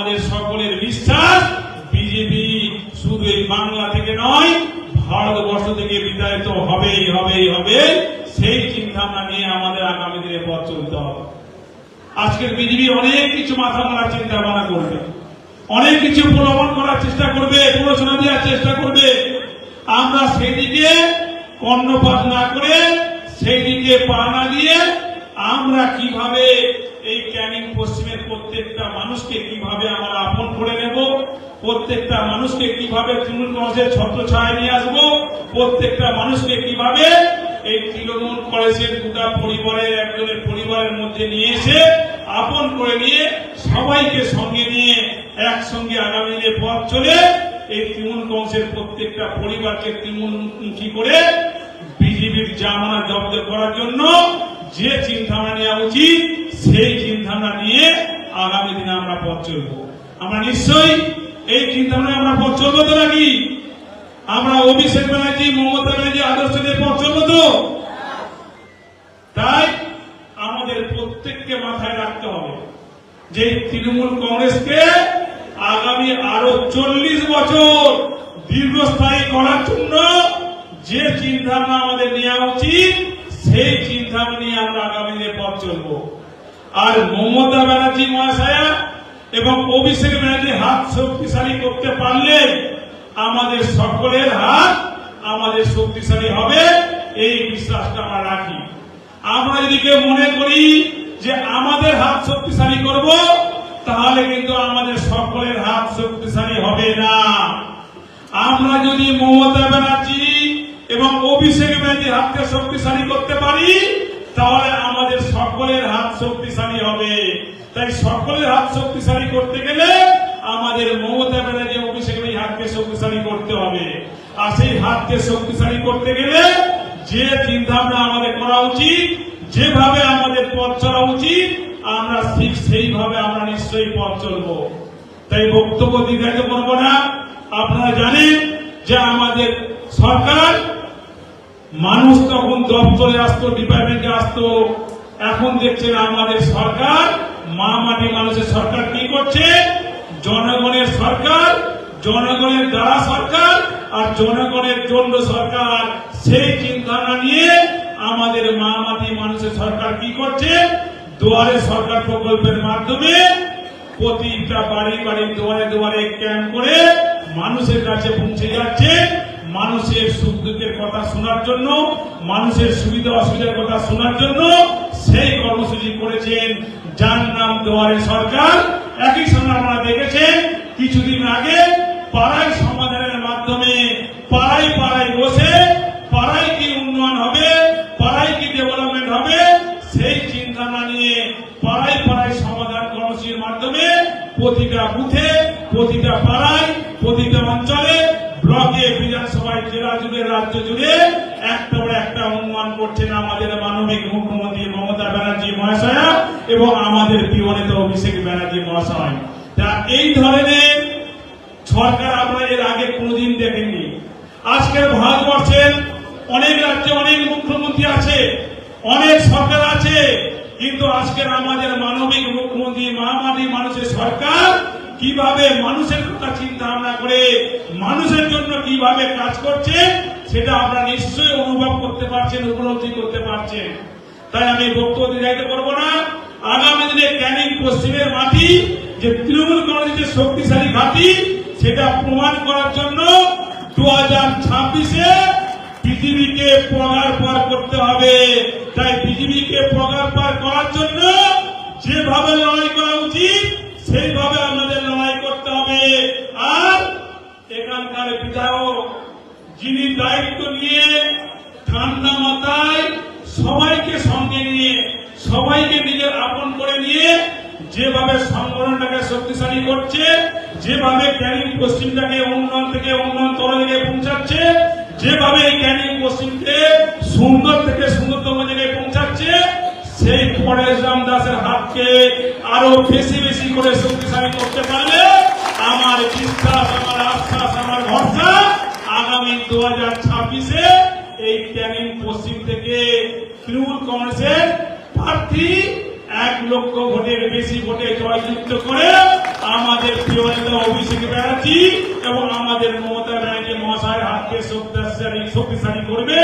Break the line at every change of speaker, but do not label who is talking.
আমাদের সকলের বিশ্বাস, বিজেপি শুধু এই বাংলা থেকে নয়, ভারতবর্ষ থেকে বিতাড়িত হবেই হবেই হবে, সেই চিন্তা ভাবনা নিয়ে আমাদের আগামী দিনে পথ চলতে হবে। আজকের বিজেপি অনেক কিছু মাথা মারার চিন্তা ভাবনা করবে। অনেক কিছু প্রলোভন করার চেষ্টা করবে প্ররোচনা দেওয়ার চেষ্টা করবে। আমরা সেই দিকে কর্ণপাত না করে সেই দিকে না দিয়ে আমরা কীভাবে এই ক্যানিং পশ্চিমের প্রত্যেকটা মানুষকে কীভাবে আমরা আপন করে নেব? প্রত্যেকটা মানুষকে কীভাবে তৃণমূল কংগ্রেসের ছত্র ছায় নিয়ে আসব? প্রত্যেকটা মানুষকে কীভাবে এই তৃণমূল কংগ্রেসের গোটা পরিবারের, একজনের পরিবারের মধ্যে নিয়ে এসে আপন করে নিয়ে সবাইকে সঙ্গে নিয়ে একসঙ্গে আগামী দিনে পথ চলে এই তৃণমূল কংগ্রেসের প্রত্যেকটা পরিবারকে তৃণমূলমুখী করে বিজেপির জামানা জব্দ করার জন্য যে চিন্তাভাবনা নেওয়া উচিত সেই চিন্তাভাবনা নিয়ে আগামী দিনে আমরা পথ চলবো। আমরা নিশ্চয়ই এই চিন্তাভাবনা আমরা পথ চলবো তো নাকি? আমরা অভিষেক ব্যানার্জি, মমতা ব্যানার্জি আদর্শ নিয়ে পথ চলবো তো? তাই আমাদের প্রত্যেককে মাথায় রাখতে হবে যে তৃণমূল কংগ্রেসকে আগামী আরও চল্লিশ বছর দীর্ঘস্থায়ী করার জন্য যে চিন্তাভাবনা আমাদের নেওয়া উচিত সেই চিন্তাভাবনা নিয়ে আমরা আগামী দিনে পথ চলবো। আর মমতা ব্যানার্জি মহাশয়া এবং অভিষেক ব্যানার্জি হাত শক্তিশালী করতে পারলে আমাদের সকলের হাত আমাদের শক্তিশালী হবে, এই বিশ্বাসটা আমরা রাখি। আমরা যদি কেউ মনে করি যে আমাদের হাত শক্তিশালী করব, তাহলে কিন্তু আমাদের সকলের হাত শক্তিশালী হবে না। আমরা যদি মমতা ব্যানার্জি এবং অভিষেক ব্যানার্জির হাতকে শক্তিশালী করতে পারি, তাহলে আমাদের সকলের হাত শক্তিশালী হবে। তাই সকলের হাত শক্তিশালী করতে গেলে আমাদের মমতা ব্যানার্জি, অভিষেক ব্যানার্জি হাতকে শক্তিশালী করতে হবে। আর সেই হাতকে শক্তিশালী করতে গেলে যে চিন্তাভাবনা আমাদের করা উচিত, যেভাবে আমাদের পথ চলা উচিত, আমরা ঠিক সেইভাবে আমরা নিশ্চয়ই পথ চলবো। তাই বক্তব্য দীর্ঘায়িত করব না আপনারা জানেন যে আমাদের সরকার মানুষ তখন দপ্তরে আসতো ডিপার্টমেন্টে আসতো। এখন দেখছেন আমাদের সরকার মা মাটি মানুষের সরকার কি করছে? জনগণের সরকার, জনগণের দ্বারা সরকার আর জনগণের জন্য সরকার। সেই চিন্তাধারা নিয়ে আমাদের মা মাটি মানুষের সরকার কি করছে? দুয়ারে সরকার প্রকল্পের মাধ্যমে প্রতিটা বাড়ি বাড়ি দুয়ারে দুয়ারে ক্যাম্প করে মানুষের কাছে পৌঁছে যাচ্ছে। মানুষের সুখ দুঃখের কথা শোনার জন্য, মানুষের সুবিধা অসুবিধার কথা শোনার জন্য সেই কর্মসূচি করেছেন যার নাম দুয়ারে সরকার। একই সঙ্গে আপনারা দেখেছেন, কিছুদিন আগে পাড়ায় সমাধানের মাধ্যমে পাড়ায় পাড়ায় বসে পাড়ায় কি উন্নয়ন হবে, পাড়ায় কি ডেভেলপমেন্ট হবে, সেই চিন্তা না নিয়ে পাড়ায় পাড়ায় সমাধান কর্মসূচির মাধ্যমে প্রতিটা বুথে, প্রতিটা পাড়ায়, প্রতিটা অঞ্চলে ব্লকে বিধানসভায় জেলা জুড়ে, রাজ্য জুড়ে একটা পরে একটা উন্নয়ন করছেন আমাদের মানবিক মুখ্যমন্ত্রী মমতা ব্যানার্জি মহাশয়া এবং আমাদের প্রিয় নেতা অভিষেক ব্যানার্জি মহাশয়। তা এই ধরনের সরকার আমরা এর আগে কোনোদিন দেখেননি। আজকের ভারতবর্ষের অনেক রাজ্যে অনেক মুখ্যমন্ত্রী আছে, অনেক সরকার আছে, কিন্তু আজকের আমাদের মানবিক মুখ্যমন্ত্রী মহামারী মানুষের সরকার কীভাবে মানুষের কথা চিন্তা ভাবনা করে মানুষের জন্য কীভাবে কাজ করছে, সেটা আমরা নিশ্চয়ই অনুভব করতে পারছেন, উপলব্ধি করতে পারছেন। তাই আমি বক্তব্য দীর্ঘায়িত করব না। আগামী দিনে ক্যানিং পশ্চিমের মাটি, যে তৃণমূল কংগ্রেসের শক্তিশালী ঘাঁটি, সেটা প্রমাণ করার জন্য দু হাজার ছাব্বিশে পৃথিবীকে পগার পার করতে হবে। তাই পৃথিবীকে পগার পার করার জন্য যেভাবে লড়াই করা উচিত সেইভাবে আমাদের লড়াই করতে হবে আর এখানকার বিধায়ক যিনি দায়িত্ব নিয়ে, ঠান্ডা মাথায় সবাইকে সঙ্গে নিয়ে, সবাইকে নিজের আপন করে নিয়ে যেভাবে সংগঠনটাকে শক্তিশালী করছে, যেভাবে ক্যানিং পশ্চিমটাকে উন্নয়ন থেকে, উন্নয়ন তরণে পৌঁছাচ্ছে, যেভাবে এই ক্যানিং পশ্চিমকে সুন্দর থেকে সুন্দরতম জায়গায় পৌঁছাচ্ছে, সেই পরেশ রাম দাসের হাতকে আরও বেশি বেশি করে শক্তিশালী করতে পারলে আমার বিশ্বাস, আমার আশ্বাস, আমার ভরসা আগামী দু হাজার ছাব্বিশে এই ট্যানিং পশ্চিম থেকে তৃণমূল কংগ্রেসের প্রার্থী এক লক্ষ ভোটের বেশি ভোটে জয়যুক্ত করে আমাদের প্রিয় অভিষেক ব্যানার্জি এবং আমাদের মমতা ব্যানার্জি মহাশয়ের হাতকে শক্তিশালী শক্তিশালী করবে।